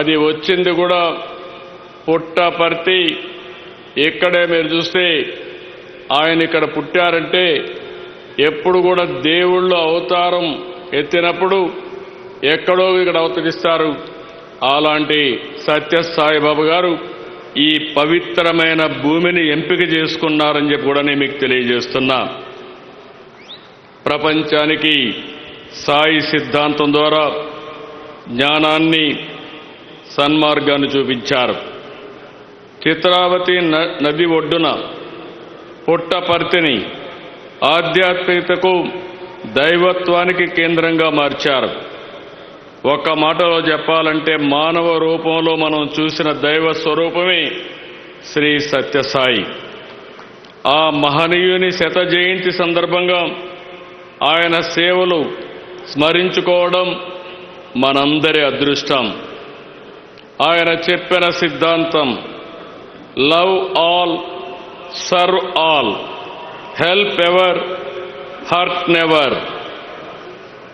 అది వచ్చింది కూడా పుట్టపర్తి. ఇక్కడే మీరు చూస్తే ఆయన ఇక్కడ పుట్టారంటే ఎప్పుడు కూడా దేవుళ్ళు అవతారం ఎత్తినప్పుడు ఎక్కడో ఇక్కడ అవతరిస్తారు. అలాంటి సత్యసాయిబాబు గారు ఈ పవిత్రమైన భూమిని ఎంపిక చేసుకున్నారని చెప్పి కూడా నేను మీకు తెలియజేస్తున్నా. ప్రపంచానికి సాయి సిద్ధాంతం ద్వారా జ్ఞానాన్ని సన్మార్గాన్ని చూపించారు. చిత్రావతి న- నది ఒడ్డున పుట్టపర్తిని ఆధ్యాత్మికతకు దైవత్వానికి కేంద్రంగా మార్చారు. ఒక మాటలో చెప్పాలంటే మానవ రూపంలో మనం చూసిన దైవ స్వరూపమే శ్రీ సత్యసాయి. ఆ మహనీయుని శత జయంతి సందర్భంగా ఆయన సేవలు స్మరించుకోవడం మనందరి అదృష్టం. ఆయన చెప్పిన సిద్ధాంతం love all serve all help ever hurt never.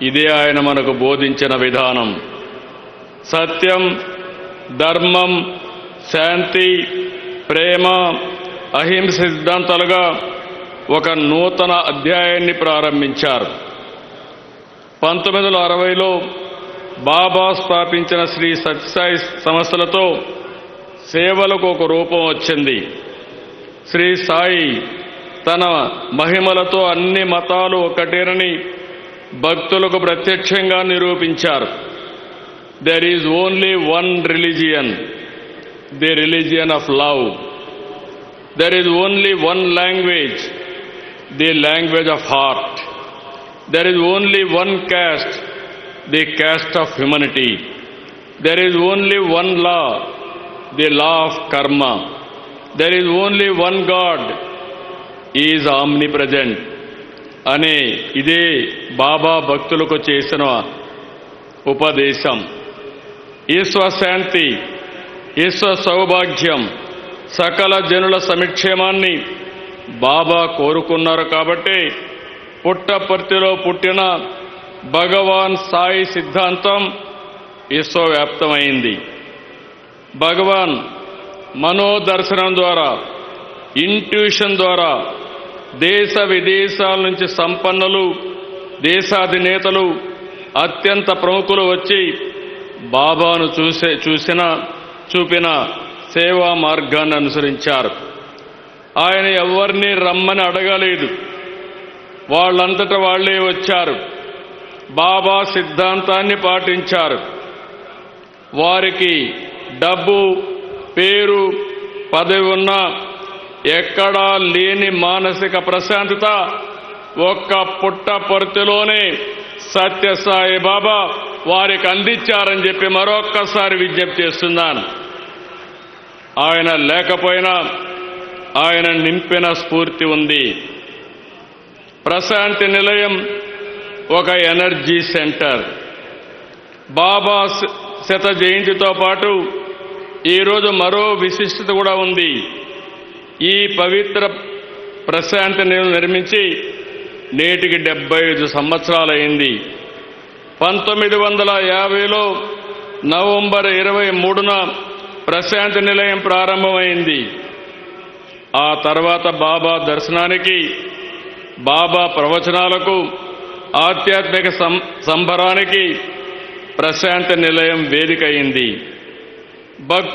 ఇదే ఆయన మనకు బోధించిన విధానం. సత్యం ధర్మం శాంతి ప్రేమ అహింస సిద్ధాంతాలుగా ఒక నూతన అధ్యాయాన్ని ప్రారంభించారు. పంతొమ్మిది వందల అరవైలో బాబా స్థాపించిన శ్రీ సత్యసాయి సంస్థలతో సేవలకు ఒక రూపం వచ్చింది. శ్రీ సాయి తన మహిమలతో అన్ని మతాలు ఒకటేనని భక్తులకు ప్రత్యక్షంగా నిరూపించారు. There is only one religion the religion of love there is only one language the language of heart there is only one caste the caste of humanity there is only one law the law of karma there is only one god is omnipresent అనే ఇదే బాబా భక్తులకు చేసిన ఉపదేశం. ఈశ్వ శాంతి ఈశ్వ సౌభాగ్యం సకల జనుల సమిక్షేమాన్ని బాబా కోరుకున్నారు కాబట్టి పుట్టపర్తిలో పుట్టిన భగవాన్ సాయి సిద్ధాంతం విశ్వవ్యాప్తమైంది. భగవాన్ మనోదర్శనం ద్వారా ఇంట్యూషన్ ద్వారా దేశ విదేశాల నుంచి సంపన్నులు దేశాధినేతలు అత్యంత ప్రముఖులు వచ్చి బాబాను చూసే చూసిన చూపిన సేవా మార్గాన్ని అనుసరించారు. ఆయన ఎవరిని రమ్మని అడగలేదు. వాళ్ళంతటా వాళ్ళే వచ్చారు. బాబా సిద్ధాంతాన్ని పాటించారు. వారికి డబ్బు పేరు పదవి ఉన్న ఎక్కడా లేని మానసిక ప్రశాంతత ఒక్క పుట్ట పుట్టపర్తిలోనే సత్యసాయి బాబా వారికి అందించారని చెప్పి మరొక్కసారి విజ్ఞప్తి చేస్తున్నాను. ఆయన లేకపోయినా ఆయన నింపిన స్ఫూర్తి ఉంది. ప్రశాంతి నిలయం ఒక ఎనర్జీ సెంటర్. బాబా శ- శత జయంతితో పాటు ఈరోజు మరో విశిష్టత కూడా ఉంది. ఈ పవిత్ర ప్రశాంతి నిలయం నిర్మించి నేటికి డెబ్బై ఐదు సంవత్సరాలైంది. పంతొమ్మిది వందల యాభైలో నవంబర్ ఇరవై మూడున ప్రశాంతి నిలయం ప్రారంభమైంది. ఆ తర్వాత బాబా దర్శనానికి బాబా ప్రవచనాలకు ఆధ్యాత్మిక సం- సంబరానికి ప్రశాంత నిలయం వేదిక అయింది భక్తు